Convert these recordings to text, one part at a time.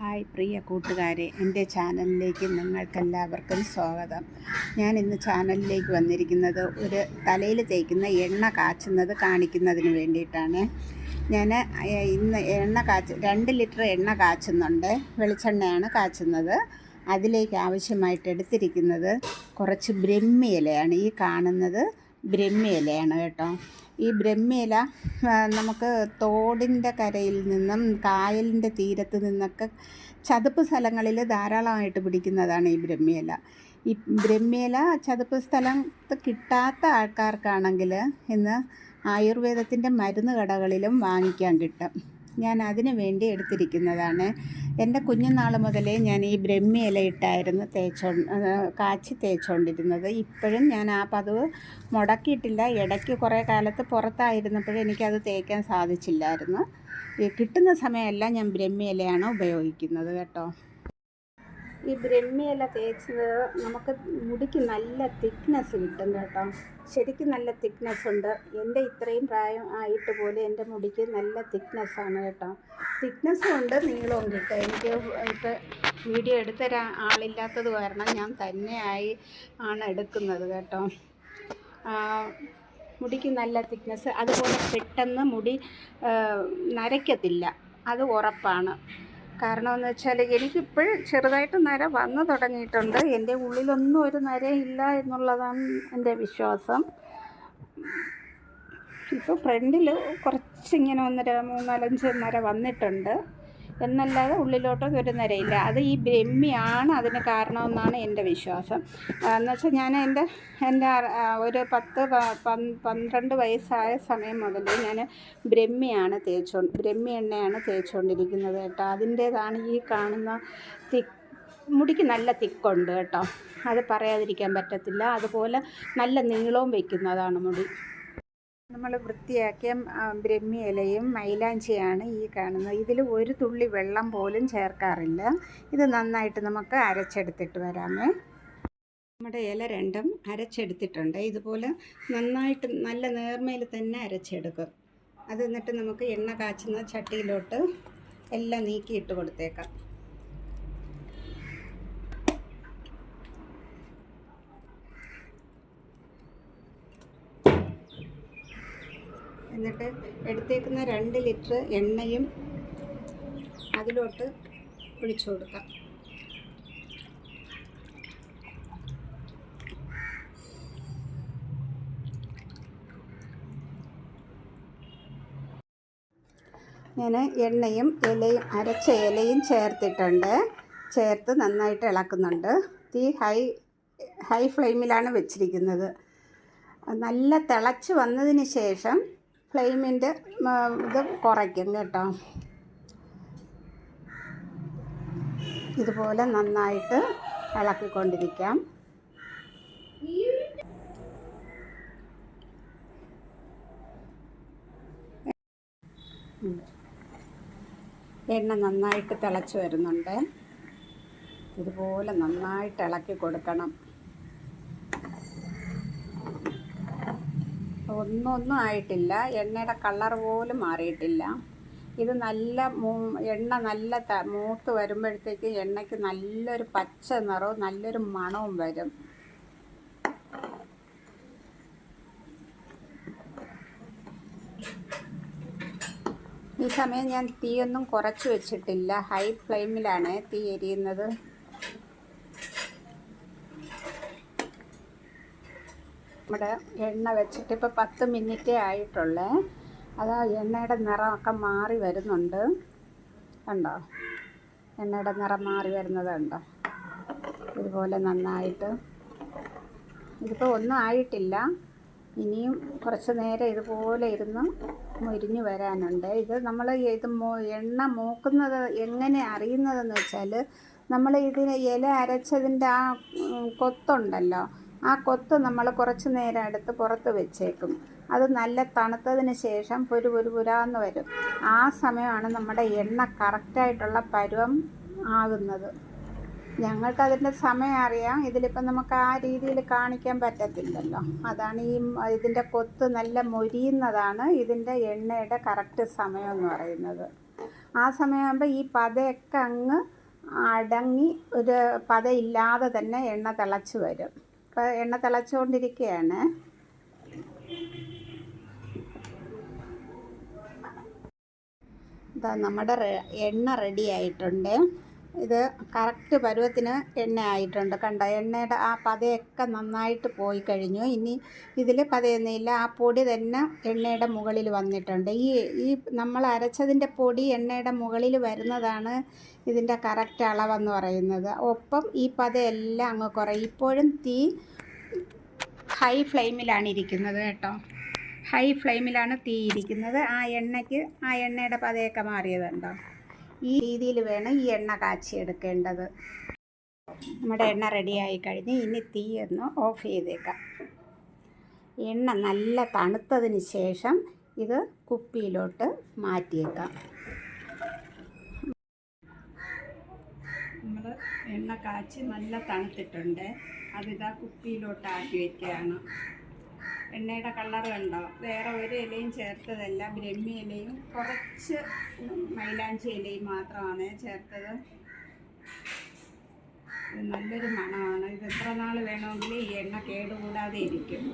Hi പ്രിയ കൂട്ടുകാരെ എന്റെ ചാനലിലേക്ക് നിങ്ങൾക്കെല്ലാവർക്കും സ്വാഗതം. ഞാൻ ഇന്ന് ചാനലിലേക്ക് വന്നിരിക്കുന്നത് ഒരു തലയിൽ തേക്കുന്ന എണ്ണ കാച്ചുന്നത് കാണിക്കുന്നതിന് വേണ്ടിയിട്ടാണ്. ഞാൻ ഇന്ന് എണ്ണ കാച്ച് രണ്ട് ലിറ്റർ എണ്ണ കാച്ചുന്നുണ്ട് വെളിച്ചെണ്ണയാണ് കാച്ചുന്നത്. അതിലേക്ക് ആവശ്യമായിട്ട് എടുത്തിരിക്കുന്നത് കുറച്ച് ബ്രഹ്മി ഇലയാണ് ഈ കാണുന്നത്. ബ്രഹ്മി ഇലയാണ് കേട്ടോ. ഈ ബ്രഹ്മിയില നമുക്ക് തോടിന്റെ കരയിൽ നിന്നും കായലിന്റെ തീരത്ത് നിന്നൊക്കെ ചതുപ്പ് സ്ഥലങ്ങളിൽ ധാരാളമായിട്ട് പിടിക്കുന്നതാണ് ഈ ബ്രഹ്മിയില. ഈ ബ്രഹ്മിയില ചതുപ്പ് സ്ഥലത്ത് കിട്ടാത്ത ആൾക്കാർക്കാണെങ്കിൽ ഇന്ന് ആയുർവേദത്തിന്റെ മരുന്ന് കടകളിലും വാങ്ങിക്കാൻ കിട്ടും. ഞാൻ അതിനു വേണ്ടി എടുത്തിരിക്കുന്നതാണ്. എന്റെ കുഞ്ഞുനാൾ മുതലേ ഞാൻ ഈ ബ്രഹ്മി ഇല ഇട്ടായിരുന്നു തേച്ചോ കാച്ചി തേച്ചുകൊണ്ടിരുന്നത് ഇപ്പോഴും ഞാൻ ആ പതിവ് മുടക്കിയിട്ടില്ല. ഇടയ്ക്ക് കുറേ കാലത്ത് പുറത്തായിരുന്നപ്പോഴും എനിക്കത് തേക്കാൻ സാധിച്ചില്ലായിരുന്നു. കിട്ടുന്ന സമയമെല്ലാം ഞാൻ ബ്രഹ്മി ഇലയാണ് ഉപയോഗിക്കുന്നത് കേട്ടോ. ഈ ബ്രഹ്മിയല്ല തേച്ചത് നമുക്ക് മുടിക്ക് നല്ല തിക്നെസ് കിട്ടും കേട്ടോ. ശരിക്കും നല്ല തിക്നെസ് ഉണ്ട്. എന്റെ ഇത്രയും പ്രായം ആയിട്ട് പോലെ എന്റെ മുടിക്ക് നല്ല തിക്നെസ് ആണ് കേട്ടോ. തിക്നെസ്സും ഉണ്ട് നീളവും കിട്ടും. എനിക്ക് ഇപ്പോൾ വീഡിയോ എടുത്തരാൻ ആളില്ലാത്തത് കാരണം ഞാൻ തന്നെയായി ആണ് എടുക്കുന്നത് കേട്ടോ. മുടിക്ക് നല്ല തിക്നെസ് അതുപോലെ പെട്ടെന്ന് മുടി നരയ്ക്കത്തില്ല. അത് ഉറപ്പാണ്. കാരണം എന്ന് വെച്ചാൽ എനിക്കിപ്പോൾ ചെറുതായിട്ട് നര വന്നു തുടങ്ങിയിട്ടുണ്ട്. എന്റെ ഉള്ളിലൊന്നും ഒരു നരയില്ല എന്നുള്ളതാണ് എന്റെ വിശ്വാസം. ഇപ്പോൾ ഫ്രണ്ടിൽ കുറച്ചിങ്ങനെ ഒന്നര മൂന്നാലഞ്ച് നര വന്നിട്ടുണ്ട്. എന്നല്ലാതെ ഉള്ളിലോട്ട് ഒരു നരയില്ല. അത് ഈ ബ്രഹ്മിയാണ് അതിന് കാരണമെന്നാണ് എന്റെ വിശ്വാസം. എന്നുവെച്ചാൽ ഞാൻ എന്റെ എന്റെ ഒരു പത്ത് പന്ത്രണ്ട് വയസ്സായ സമയം മുതൽ ഞാൻ ബ്രഹ്മിയാണ് തേച്ചോ ബ്രഹ്മി എണ്ണയാണ് തേച്ചുകൊണ്ടിരിക്കുന്നത് കേട്ടോ. അതിന്റേതാണ് ഈ കാണുന്ന തിക്ക് മുടിക്ക് നല്ല തിക്കുണ്ട് കേട്ടോ. അത് പറയാതിരിക്കാൻ പറ്റത്തില്ല. അതുപോലെ നല്ല നീളവും വയ്ക്കുന്നതാണ് മുടി. നമ്മൾ വൃത്തിയാക്കിയ ബ്രഹ്മി ഇലയും മൈലാഞ്ചിയാണ് ഈ കാണുന്നത്. ഇതിൽ ഒരു തുള്ളി വെള്ളം പോലും ചേർക്കാറില്ല. ഇത് നന്നായിട്ട് നമുക്ക് അരച്ചെടുത്തിട്ട് വരാമേ. നമ്മുടെ ഇല രണ്ടും അരച്ചെടുത്തിട്ടുണ്ട്. ഇതുപോലെ നന്നായിട്ട് നല്ല നേർമയിൽ തന്നെ അരച്ചെടുക്കും. അത് എന്നിട്ട് നമുക്ക് എണ്ണ കാച്ചുന്ന ചട്ടിയിലോട്ട് എല്ലാം നീക്കിയിട്ട് കൊടുത്തേക്കാം. എന്നിട്ട് എടുത്തേക്കുന്ന രണ്ട് ലിറ്റർ എണ്ണയും അതിലോട്ട് ഒഴിച്ചു കൊടുക്കാം. ഞാൻ എണ്ണയും ഇലയും അരച്ച ഇലയും ചേർത്തിട്ടുണ്ട്. ചേർത്ത് നന്നായിട്ട് ഇളക്കുന്നുണ്ട്. തീ ഹൈ ഹൈ ഫ്ലെയിമിലാണ് വെച്ചിരിക്കുന്നത്. നല്ല തിളച്ച് വന്നതിന് ശേഷം ഫ്ലെയിമിന്റെ ഇത് കുറയ്ക്കും കേട്ടോ. ഇതുപോലെ നന്നായിട്ട് ഇളക്കിക്കൊണ്ടിരിക്കാം. എണ്ണ നന്നായിട്ട് തിളച്ച് വരുന്നുണ്ട്. ഇതുപോലെ നന്നായിട്ട് ഇളക്കി കൊടുക്കണം. ഒന്നും ഒന്നും ആയിട്ടില്ല. എണ്ണയുടെ കളർ പോലും മാറിയിട്ടില്ല. ഇത് നല്ല എണ്ണ നല്ല മൂത്ത് വരുമ്പോഴത്തേക്ക് എണ്ണയ്ക്ക് നല്ലൊരു പച്ച നിറവും നല്ലൊരു മണവും വരും. ഈ സമയം ഞാൻ തീയൊന്നും കുറച്ച് വെച്ചിട്ടില്ല. ഹൈ ഫ്ലെയിമിലാണ് തീ എരിയുന്നത്. നമ്മുടെ എണ്ണ വെച്ചിട്ട് ഇപ്പോൾ പത്ത് മിനിറ്റേ ആയിട്ടുള്ളേ. അത് എണ്ണയുടെ നിറമൊക്കെ മാറി വരുന്നുണ്ട്. കണ്ടോ? എണ്ണയുടെ നിറം മാറി വരുന്നത് കണ്ടോ? ഇതുപോലെ നന്നായിട്ട്. ഇതിപ്പോൾ ഒന്നും ആയിട്ടില്ല. ഇനിയും കുറച്ച് നേരം ഇതുപോലെ ഇരുന്ന് മുരിഞ്ഞ് വരാനുണ്ട്. ഇത് നമ്മൾ ഇത് എണ്ണ മൂക്കുന്നത് എങ്ങനെ അറിയുന്നതെന്ന് വെച്ചാൽ നമ്മൾ ഇതിന് ഇല അരച്ചതിന്റെ ആ കൊത്തുണ്ടല്ലോ. ആ കൊത്ത് നമ്മൾ കുറച്ച് നേരം എടുത്ത് പുറത്ത് വെച്ചേക്കും. അത് നല്ല തണുത്തതിന് ശേഷം പുരു പുരു പുരാന്ന് വരും. ആ സമയമാണ് നമ്മുടെ എണ്ണ കറക്റ്റായിട്ടുള്ള പരുവം ആകുന്നത്. ഞങ്ങൾക്കതിന്റെ സമയം അറിയാം. ഇതിലിപ്പം നമുക്ക് ആ രീതിയിൽ കാണിക്കാൻ പറ്റത്തില്ലല്ലോ. അതാണ് ഈ ഇതിന്റെ കൊത്ത് നല്ല മൊരിയുന്നതാണ് ഇതിന്റെ എണ്ണയുടെ കറക്റ്റ് സമയം എന്ന് പറയുന്നത്. ആ സമയമാകുമ്പോൾ ഈ പതയൊക്കെ അങ്ങ് അടങ്ങി ഒരു പതയില്ലാതെ തന്നെ എണ്ണ തിളച്ച് വരും. ഇപ്പോൾ എണ്ണ തിളച്ചുകൊണ്ടിരിക്കുകയാണ് നമ്മുടെ എണ്ണ റെഡി ആയിട്ടുണ്ട്. ഇത് കറക്റ്റ് പരുവത്തിന് എണ്ണ ആയിട്ടുണ്ട് കണ്ട? എണ്ണയുടെ ആ പതയൊക്കെ നന്നായിട്ട് പോയി കഴിഞ്ഞു. ഇനി ഇതിൽ പതയൊന്നുമില്ല. ആ പൊടി തന്നെ എണ്ണയുടെ മുകളിൽ വന്നിട്ടുണ്ട്. ഈ ഈ നമ്മൾ അരച്ചതിന്റെ പൊടി എണ്ണയുടെ മുകളിൽ വരുന്നതാണ് ഇതിന്റെ കറക്റ്റ് അളവെന്ന് പറയുന്നത്. ഒപ്പം ഈ പതയെല്ലാം അങ്ങ് കുറേ ഇപ്പോഴും തീ ഹൈ ഫ്ലെയിമിലാണ് ഇരിക്കുന്നത് കേട്ടോ. ഹൈ ഫ്ലെയിമിലാണ് തീ ഇരിക്കുന്നത്. ആ എണ്ണയ്ക്ക് ആ എണ്ണയുടെ പതയൊക്കെ മാറിയതുണ്ടോ? ഈ രീതിയിൽ വേണം ഈ എണ്ണ കാച്ചി എടുക്കേണ്ടത്. നമ്മുടെ എണ്ണ റെഡിയായി കഴിഞ്ഞ് ഇനി തീ ഒന്ന് ഓഫ് ചെയ്തേക്കാം. എണ്ണ നല്ല തണുത്തതിന് ശേഷം ഇത് കുപ്പിയിലോട്ട് മാറ്റിയേക്കാം. നമ്മൾ എണ്ണ കാച്ചി നല്ല തണുത്തിട്ടുണ്ട്. അതിതാ കുപ്പിയിലോട്ട് ആക്കി വെക്കുകയാണ്. എണ്ണയുടെ കളർ കണ്ടോ? വേറെ ഒരു ഇലയും ചേർത്തതല്ല. ബ്രഹ്മി ഇലയും കുറച്ച് മൈലാഞ്ചി ഇലയും മാത്രമാണ് ചേർത്തത്. നല്ലൊരു മണമാണ്. ഇത് എത്ര നാൾ വേണമെങ്കിൽ ഈ എണ്ണ കേടുകൂടാതെ ഇരിക്കും.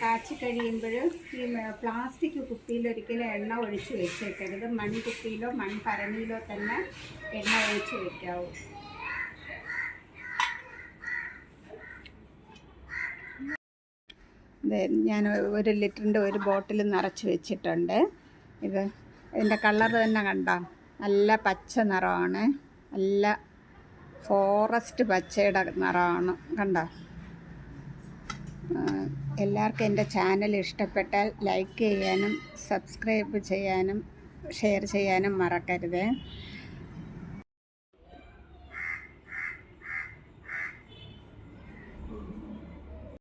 കാച്ചി കഴിയുമ്പോൾ ഈ പ്ലാസ്റ്റിക് കുപ്പിയിൽ ഒരിക്കലും എണ്ണ ഒഴിച്ച് വെച്ചേക്കരുത്. മൺകുപ്പിയിലോ മൺപരണിയിലോ തന്നെ എണ്ണ ഒഴിച്ച് വെക്കാവൂ. ഞാൻ ഒരു ലിറ്ററിന്റെ ഒരു ബോട്ടിൽ നിറച്ച് വെച്ചിട്ടുണ്ട്. ഇത് ഇതിന്റെ കളർ തന്നെ കണ്ടോ? നല്ല പച്ച നിറമാണ്. നല്ല ഫോറസ്റ്റ് പച്ചയുടെ നിറമാണ്. കണ്ടോ? എല്ലാവർക്കും എന്റെ ചാനൽ ഇഷ്ടപ്പെട്ടാൽ ലൈക്ക് ചെയ്യാനും സബ്സ്ക്രൈബ് ചെയ്യാനും ഷെയർ ചെയ്യാനും മറക്കരുത്.